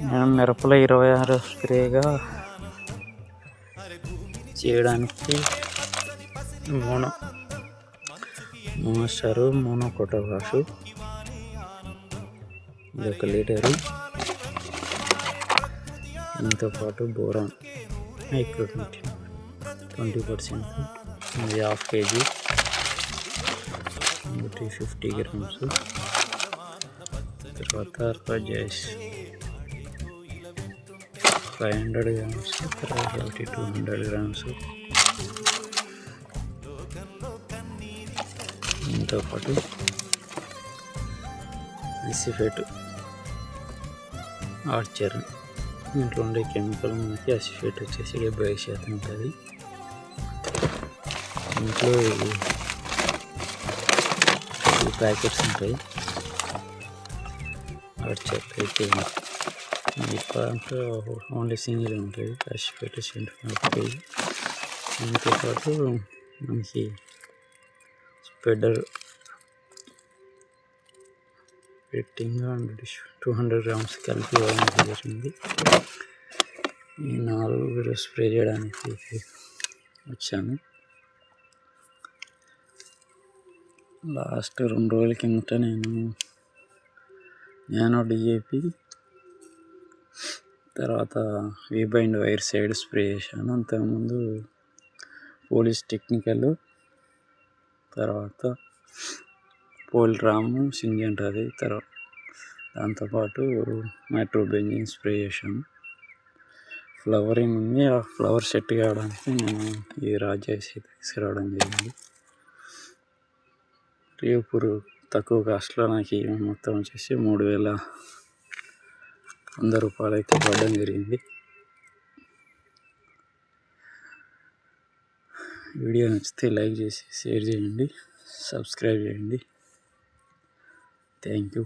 నేను మిరపలో ఇరవై ఆరు స్ప్రేగా చేయడానికి మోనో మోసారు మోనో కొట్టవాషు ఇది ఒక లీటరు. దీంతో పాటు బోరాన్ ఎక్విప్మెంట్ ట్వంటీ పర్సెంట్ ఇది half KG. Three fifty grams. తర్వాత ఫైవ్ హండ్రెడ్ గ్రామ్స్ తర్వాత ఒకటి టూ హండ్రెడ్ గ్రామ్స్ దీంతో పాటు అసిఫేట్ ఆర్చర్ దీంట్లో ఉండే కెమికల్ మనకి అసిఫేట్ వచ్చేసి డెబ్బై ఐదు శాతం ఉంటుంది. ఇంట్లో ఈ ప్యాకెట్స్ ఉంటాయి. ఆర్చర్ అయితే దాంట్లో ఓన్లీ సింగిల్ ఉంటుంది ఫ్రెష్ సెంట్ కేజీ దీంతో పాటు మనకి spreader fifteen and two hundred grams కలిపి ఇవ్వడం జరిగింది ఈ నాలుగు స్ప్రే చేయడానికి వచ్చాను. లాస్ట్ రెండు రోజుల కిందట నేను నేను డిఏపి తర్వాత వీబైండ్ వైర్ సైడ్ స్ప్రే చేశాను. అంతకుముందు పోలీస్ టెక్నికల్ తర్వాత పోల్ రాము సింజెంట్ అది తర్వాత దాంతోపాటు మెట్రో బెంజిన్ స్ప్రే చేశాను. ఫ్లవరింగ్ ఉంది. ఆ ఫ్లవర్ సెట్ కావడానికి నేను ఈ రాజేసి తీసుకురావడం జరిగింది. రేపు తక్కువ కాస్ట్లో నాకు మొత్తం వచ్చేసి మూడు వేల వంద రూపాయలు అయితే పడడం జరిగింది. వీడియో నచ్చితే లైక్ చేసి షేర్ చేయండి సబ్స్క్రైబ్ చేయండి. Thank you.